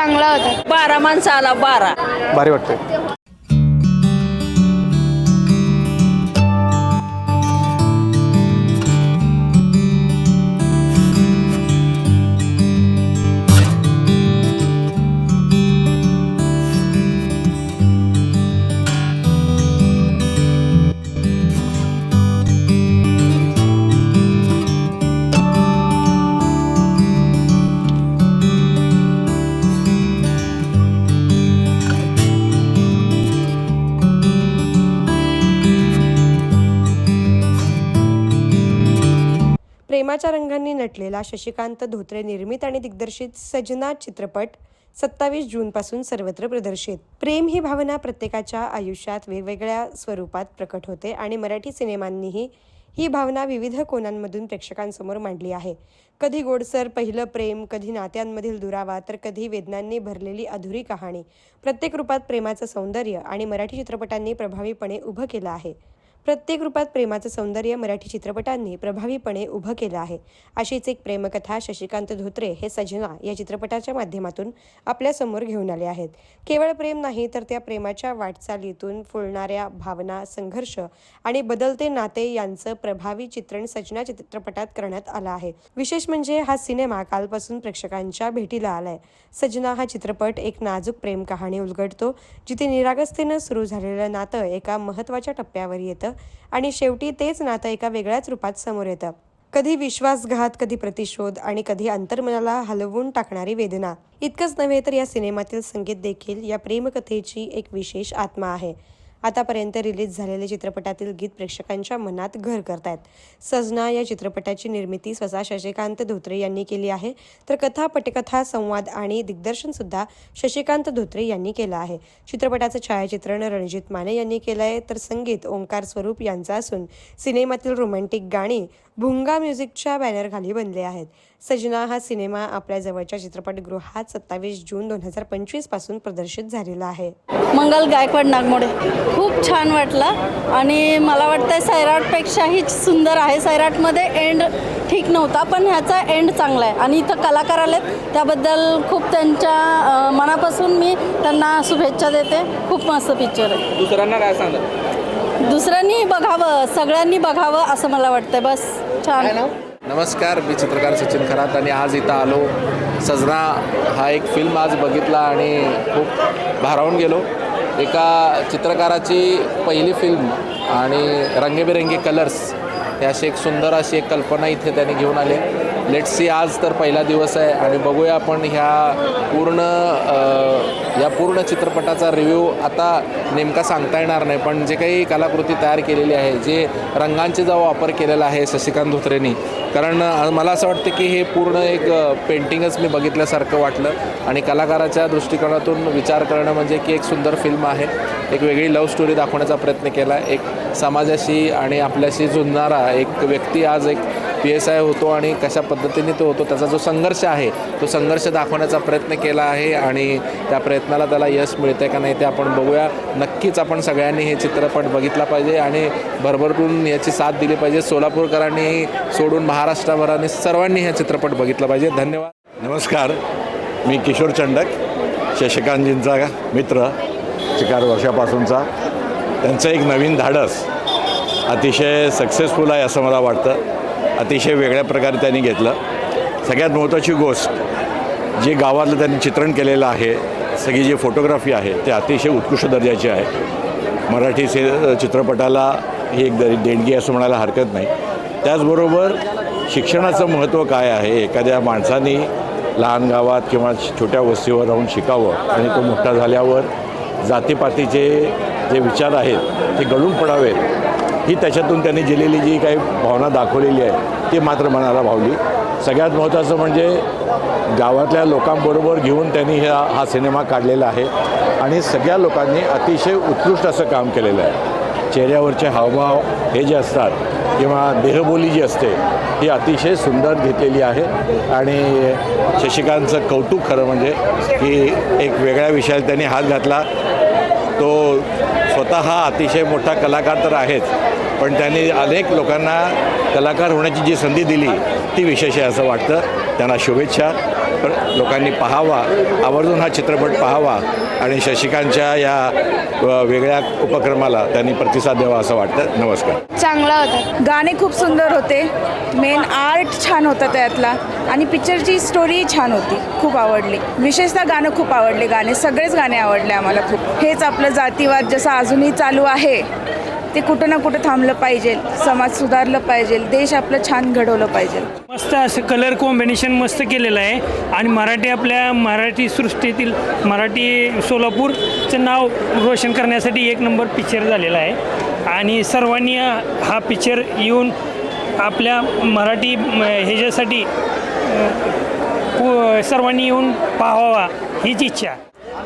चांगला होता. बारा माणसं आला बारा. भारी वाटतंय. प्रेमाच्या रंगांनी नटलेला शशिकांत धोत्रे निर्मित आणि दिग्दर्शित सजना चित्रपट सत्तावीस जूनपासून सर्वत्र प्रदर्शित. प्रेम ही भावना प्रत्येकाच्या आयुष्यात वेगवेगळ्या स्वरूपात प्रकट होते आणि मराठी सिनेमांनीही ही भावना विविध कोनांमधून प्रेक्षकांसमोर मांडली आहे. कधी गोडसर पहिलं प्रेम कधी नात्यांमधील दुरावा तर कधी वेदनांनी भरलेली अधुरी कहाणी. प्रत्येक रूपात प्रेमाचं सौंदर्य आणि मराठी चित्रपटांनी प्रभावीपणे उभं केलं आहे. प्रत्येक रूपात प्रेमाचं सौंदर्य मराठी चित्रपटांनी प्रभावीपणे उभं केलं आहे. अशीच एक प्रेमकथा शशिकांत धोत्रे हे सजना या चित्रपटाच्या माध्यमातून आपल्यासमोर घेऊन आले आहेत. केवळ प्रेम नाही तर त्या प्रेमाच्या वाटचालीतून फुलणाऱ्या भावना संघर्ष आणि बदलते नाते यांचं प्रभावी चित्रण सजना चित्रपटात करण्यात आलं आहे. विशेष म्हणजे हा सिनेमा कालपासून प्रेक्षकांच्या भेटीला आलाय. सजना हा चित्रपट एक नाजूक प्रेम कहाणी उलगडतो जिथे निरागसतेनं सुरू झालेलं नातं एका महत्त्वाच्या टप्प्यावर येतं. आणि शेवटी तेच नातं एका वेगळ्याच रूपात समोर येतं. कधी विश्वासघात कधी प्रतिशोध आणि कधी अंतर्मनाला हलवून टाकणारी वेदना. इतकंच नव्हे तर या सिनेमातील संगीत देखील या प्रेमकथेची एक विशेष आत्मा आहे. आतापर्यंत रिलीज झालेले चित्रपटातील गीत प्रेक्षकांच्या मनात घर करतायत. सजना या चित्रपटाची निर्मिती स्वतः शशिकांत धोत्रे यांनी केली आहे. तर कथा पटकथा संवाद आणि दिग्दर्शन सुद्धा शशिकांत धोत्रे यांनी केलं आहे. चित्रपटाचं छायाचित्रण रणजित माने यांनी केलं आहे. तर संगीत ओंकार स्वरूप यांचं असून सिनेमातील रोमॅन्टिक गाणी भुंगा म्युझिकच्या बॅनरखाली बनले आहेत. सजना हा सिनेमा आपल्या जवळच्या चित्रपटगृहात सत्तावीस जून दोन हजार पंचवीसपासून प्रदर्शित झालेला आहे. मंगल गायकवाड नागमोडे. खूप छान वाटलं. आणि मला वाटतं सैराटपेक्षाही सुंदर आहे. सैराटमध्ये एंड ठीक नव्हता पण ह्याचा एंड चांगला आहे. आणि इथं कलाकार आलेत त्याबद्दल खूप त्यांच्या मनापासून मी त्यांना शुभेच्छा देते. खूप मस्त पिक्चर आहे. दुसऱ्यांना काय सांगत दुसऱ्यांनी बघावं सगळ्यांनी बघावं असं मला वाटतंय. बस छान. नमस्कार मी चित्रकार सचिन खरात आणि आज इथं आलो. सजना हा एक फिल्म आज बघितला आणि खूप भारावून गेलो. एका चित्रकाराची पहिली फिल्म आणि रंगेबिरंगी कलर्स हे अशी एक सुंदर अशी एक कल्पना इथे त्यांनी घेऊन आले. लेट्स सी आज तर पहिला दिवस आहे आणि बघूया आपण ह्या पूर्ण या पूर्ण चित्रपटाचा रिव्ह्यू आता नेमका सांगता येणार नाही पण जे काही कलाकृती तयार केलेली आहे जे रंगांचे जो वापर केलेला आहे शशिकांत धोत्रेंनी कारण मला असं वाटतं की हे पूर्ण एक पेंटिंगच मी बघितल्यासारखं वाटलं आणि कलाकाराच्या दृष्टिकोनातून विचार करणं म्हणजे की एक सुंदर फिल्म आहे एक वेगळी लव्ह स्टोरी दाखवण्याचा प्रयत्न केला एक समाजाशी आणि आपल्याशी जुळणारा एक व्यक्ती आज एक पी एस आय होतो आणि कशा पद्धतीने तो होतो त्याचा जो संघर्ष आहे तो संघर्ष दाखवण्याचा प्रयत्न केला आहे आणि त्या प्रयत्नाला त्याला यश मिळते का नाही ते आपण बघूया. नक्कीच आपण सगळ्यांनी हे चित्रपट बघितला पाहिजे आणि भरभरून याची साथ दिली पाहिजे. सोलापूरकरांनी सोडून महाराष्ट्रभराने सर्वांनी हे चित्रपट बघितला पाहिजे. धन्यवाद. नमस्कार. मी किशोर चंडक शशिकांतजींचा मित्र चार वर्षापासूनचा. त्यांचं एक नवीन धाडस अतिशय सक्सेसफुल आहे असं मला वाटतं. अतिशय वेगळ्या प्रकारे त्यांनी घेतलं. सगळ्यात महत्त्वाची गोष्ट जे गावातलं त्यांनी चित्रण केलेलं आहे सगळी जी फोटोग्राफी आहे ते अतिशय उत्कृष्ट दर्जाची आहे. मराठी से चित्रपटाला ही एक दे- देणगी असं म्हणायला हरकत नाही. त्याचबरोबर शिक्षणाचं महत्त्व काय आहे? एखाद्या माणसाने लहान गावात किंवा छोट्या वस्तीवर राहून शिकावं आणि तो मोठा झाल्यावर जातीपातीचे जे विचार आहेत ते गळून पडावेत. ही त्याच्यातून त्यांनी दिलेली जी काही भावना दाखवलेली आहे ती मात्र मनाला भावली. सगळ्यात महत्त्वाचं म्हणजे गावातल्या लोकांबरोबर घेऊन त्यांनी हा हा सिनेमा काढलेला आहे आणि सगळ्या लोकांनी अतिशय उत्कृष्ट असं काम केलेलं आहे. चेहऱ्यावरचे हावभाव हे जे असतात किंवा देहबोली जी असते ही अतिशय सुंदर घेतलेली आहे आणि शशिकांतचं कौतुक खरं म्हणजे की एक वेगळ्या विषयात त्यांनी हात घातला. तो स्वतः हा अतिशय मोठा कलाकार तर आहेच. पण त्यांनी अनेक लोकांना कलाकार होण्याची जी संधी दिली ती विशेष आहे असं वाटतं. त्यांना शुभेच्छा. लोकांनी पाहावा आवर्जून हा चित्रपट पाहावा आणि शशिकांतच्या या वेगळ्या उपक्रमाला त्यांनी प्रतिसाद द्यावा असं वाटतं. नमस्कार. चांगला होता. गाणे खूप सुंदर होते. मेन आर्ट छान होता त्यातला. आणि पिक्चरची स्टोरी छान होती. खूप आवडली. विशेषतः गाणं खूप आवडले. गाणे सगळेच गाणे आवडले आम्हाला खूप. हेच आपलं जातीवाद जसं अजूनही चालू आहे. ते कुठं ना कुठं थांबलं पाहिजे समाज सुधारलं पाहिजे देश आपलं छान घडवलं पाहिजे. मस्त असं कलर कॉम्बिनेशन मस्त केलेलं आहे. आणि मराठी आपल्या मराठी सृष्टीतील मराठी सोलापूरचं नाव रोशन करण्यासाठी एक नंबर पिक्चर झालेला आहे. आणि सर्वांनी हा पिक्चर येऊन आपल्या मराठी ह्याच्यासाठी पु- सर्वांनी येऊन पाहावा हीच इच्छा.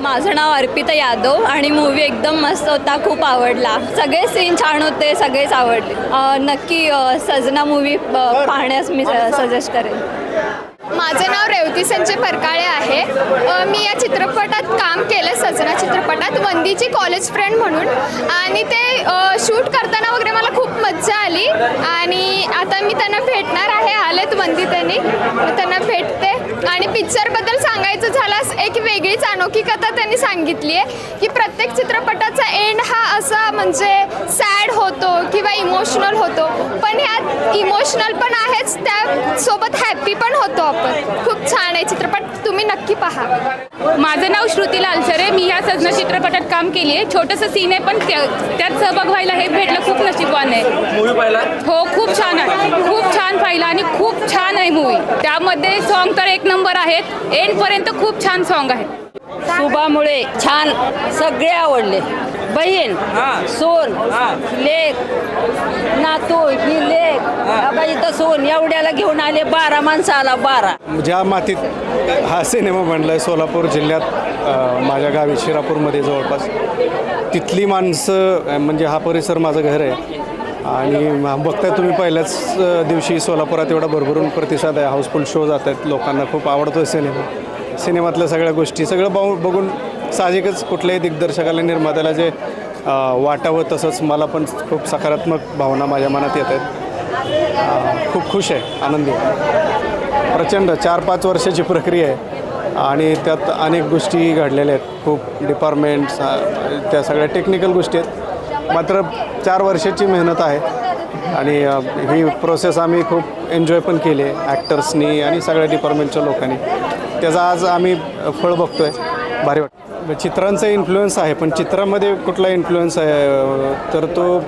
माझं नाव अर्पिता यादव आणि मूवी एकदम मस्त होता खूप आवडला. सगळे सीन छान होते सगळेच आवडले. नक्की सजना मूवी पाहण्यास मी सजेस्ट करेन. माझं नाव रेवती संजय परकाळे आहे. मी या चित्रपटात काम केलं सजना चित्रपटात वंदीची कॉलेज फ्रेंड म्हणून. आणि ते शूट करताना वगैरे मला खूप मज्जा आली. आणि आता मी त्यांना भेटणार आहे आलेत वंदी त्यांनी त्यांना भेटते. आणि पिक्चरबद्दल सांगायचं झाल्यास एक वेगळीच अनोखी कथा त्यांनी सांगितली आहे की प्रत्येक चित्रपटाचा एंड हा असा म्हणजे सॅड होतो किंवा इमोशनल होतो. पण ह्यात इमोशनल पण आहेच त्यासोबत हॅप्पी पण होतो आपण. खूप छान आहे चित्रपट तुम्ही नक्की पहा. माझं नाव श्रुती लालसरे मी ह्या सजना चित्रपटात काम केली आहे छोटंसं सीन आहे पण त्या- त्यात सहभाग व्हायला हे भेटलं खूप नशीबवान आहे. मूवी पाहिला? हो खूप छान आहे. खूप छान पाहिलं आणि खूप छान आहे मूवी त्यामध्ये सॉन्ग तर एक नंबर आहेत. एंडपर्यंत खूप छान सॉन्ग आहेत. सुभामुळे छान सगळे आवडले. बहीण हां. सोन हां. लेख नातू ही लेख बाबा इथं सोन एवढ्याला घेऊन आले बारा माणसाला बारा. ज्या मातीत हा सिनेमा आहे सोलापूर जिल्ह्यात माझ्या गावी शिरापूरमध्ये जवळपास तिथली माणसं म्हणजे हा परिसर माझं घर आहे. आणि बघताय तुम्ही पहिल्याच दिवशी सोलापुरात एवढा भरभरून प्रतिसाद आहे. हाऊसफुल शो जात आहेत. लोकांना खूप आवडतो आहे सिनेमा. सिनेमातल्या सगळ्या गोष्टी सगळं पाहून बघून साहजिकच कुठल्याही दिग्दर्शकाला निर्मात्याला जे वाटावं तसंच मला पण खूप सकारात्मक भावना माझ्या मनात येत आहेत. खूप खुश आहे. आनंदी आहे. प्रचंड चार पाच वर्षाची प्रक्रिया आहे. आणि त्यात अनेक गोष्टी घडलेल्या आहेत. खूप डिपार्टमेंट्स त्या सगळ्या टेक्निकल गोष्टी आहेत. मात्र चार वर्षाची मेहनत आहे. आणि ही प्रोसेस आम्ही खूप एन्जॉय पण केली आहे ॲक्टर्सनी आणि सगळ्या डिपार्टमेंटच्या लोकांनी. त्याचा आज आम्ही फळ बघतो आहे भारी वाटतं म्हणजे चित्रांचा इन्फ्लुएन्स आहे पण चित्रामध्ये कुठला इन्फ्लुएन्स आहे तर तो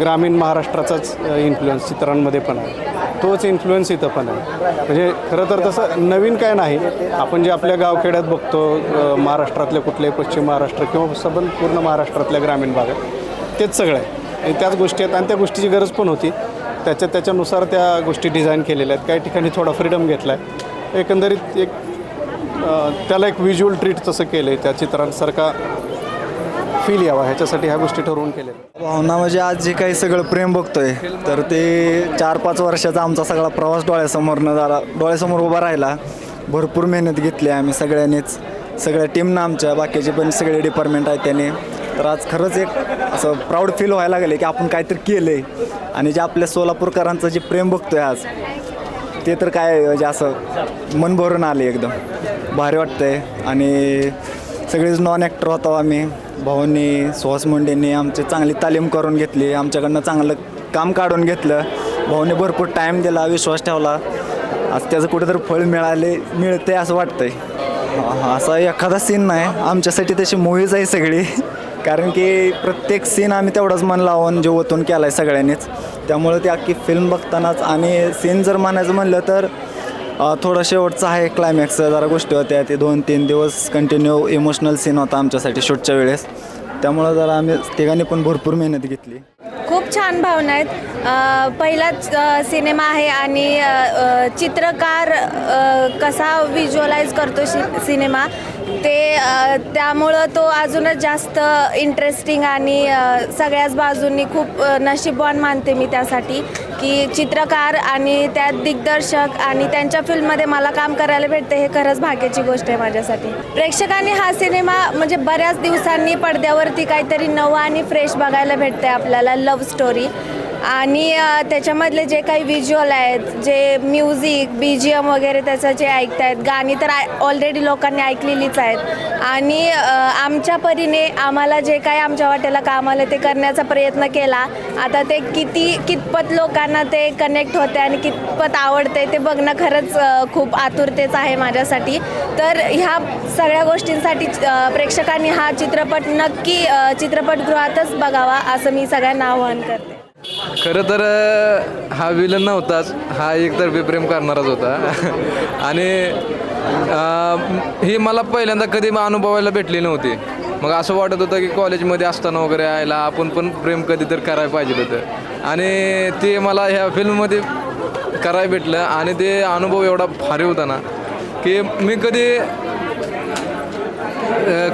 ग्रामीण महाराष्ट्राचाच इन्फ्लुएन्स चित्रांमध्ये पण आहे. तोच इन्फ्लुएन्स इथं पण आहे. म्हणजे खरं तर तसं नवीन काय नाही. आपण जे आपल्या गावखेड्यात बघतो महाराष्ट्रातल्या कुठल्याही पश्चिम महाराष्ट्र किंवा सबन पूर्ण महाराष्ट्रातल्या ग्रामीण भागात तेच सगळं आहे. आणि त्याच गोष्टी आहेत आणि त्या गोष्टीची गरज पण होती. त्याच्या त्याच्यानुसार त्या गोष्टी डिझाईन केलेल्या आहेत. काही ठिकाणी थोडा फ्रीडम घेतला आहे एकंदरीत एक त्याला एक व्हिज्युअल ट्रीट तसं केलं आहे त्या चित्रांसारखा फील यावा ह्याच्यासाठी ह्या गोष्टी ठरवून केल्या. भावना म्हणजे आज जे काही सगळं प्रेम बघतोय तर ते चार पाच वर्षाचा आमचा सगळा प्रवास डोळ्यासमोरनं झाला डोळ्यासमोर उभा राहिला. भरपूर मेहनत घेतली आम्ही सगळ्यांनीच. सगळ्या टीमनं आमच्या बाकीचे पण सगळे डिपार्टमेंट आहेत त्याने. तर आज खरंच एक असं प्राऊड फील व्हायला लागले की आपण काहीतरी केलं आहे आणि जे आपल्या सोलापूरकरांचं जे प्रेम बघतोय आज ते तर काय म्हणजे असं मन भरून आले एकदम. भारी वाटतंय. आणि सगळेच नॉन ॲक्टर होतो आम्ही. भाऊंनी सुहास मुंडेंनी आमची चांगली तालीम करून घेतली आमच्याकडनं चांगलं काम काढून घेतलं. भाऊने भरपूर टाईम दिला विश्वास ठेवला. आज त्याचं कुठेतरी फळ मिळाले मिळते असं वाटतंय. असा एखादा सीन नाही. आमच्यासाठी तशी मूवीज आहे सगळी. कारण की प्रत्येक सीन आम्ही तेवढंच मन लावून जे ओतून केला आहे सगळ्यांनीच. त्यामुळे ती अख्खी फिल्म बघतानाच आणि सीन जर म्हणायचं म्हणलं तर थोडं शेवटचं आहे क्लायमॅक्स जरा गोष्टी होत्या. ते दोन तीन दिवस कंटिन्यू इमोशनल सीन होता आमच्यासाठी शूटच्या वेळेस. त्यामुळं जरा आम्ही तिघांनी पण भरपूर मेहनत घेतली. खूप छान भावना आहेत. पहिलाच सिनेमा आहे आणि चित्रकार कसा व्हिज्युअलाइज करतो शि सिनेमा? ते त्यामुळं तो अजूनच जास्त इंटरेस्टिंग आणि सगळ्याच बाजूंनी खूप नशीबवान मानते मी त्यासाठी की चित्रकार आणि त्यात दिग्दर्शक आणि त्यांच्या फिल्ममध्ये मला काम करायला भेटते हे खरंच भाग्याची गोष्ट आहे माझ्यासाठी. प्रेक्षकांनी हा सिनेमा म्हणजे बऱ्याच दिवसांनी पडद्यावरती काहीतरी नवं आणि फ्रेश बघायला भेटते आपल्याला लव्ह स्टोरी आणि त्याच्यामधले जे काही व्हिज्युअल आहेत जे म्युझिक बी जी एम वगैरे त्याचं जे ऐकत आहेत गाणी तर ऑलरेडी लोकांनी ऐकलेलीच आहेत. आणि आमच्या परीने आम्हाला जे काही आमच्या वाटेला काम आलं ते करण्याचा प्रयत्न केला. आता ते किती कितपत लोकांना ते कनेक्ट होते आणि कितपत आवडते ते बघणं खरंच खूप आतुरतेच आहे माझ्यासाठी. तर ह्या सगळ्या गोष्टींसाठी प्रेक्षकांनी हा चित्रपट नक्की चित्रपटगृहातच बघावा असं मी सगळ्यांना आवाहन करते. खरं तर हा विलन नव्हताच. हा एकतर्फी प्रेम करणाराच होता. आणि ही मला पहिल्यांदा कधी अनुभवायला भेटली नव्हती. मग असं वाटत होतं की कॉलेजमध्ये असताना वगैरे यायला आपण पण प्रेम कधी तर करायला पाहिजे होतं. आणि ते मला ह्या फिल्ममध्ये करायला भेटलं आणि ते अनुभव एवढा भारी होता ना की मी कधी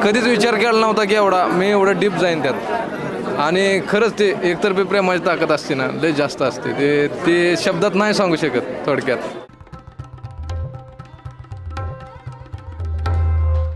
कधीच विचार केला नव्हता की एवढा मी एवढं डीप जाईन त्यात. आणि खरंच ते एकतर्फी प्रेमाची ताकद असते ना लय जास्त असते. ते ते शब्दात नाही सांगू शकत थोडक्यात.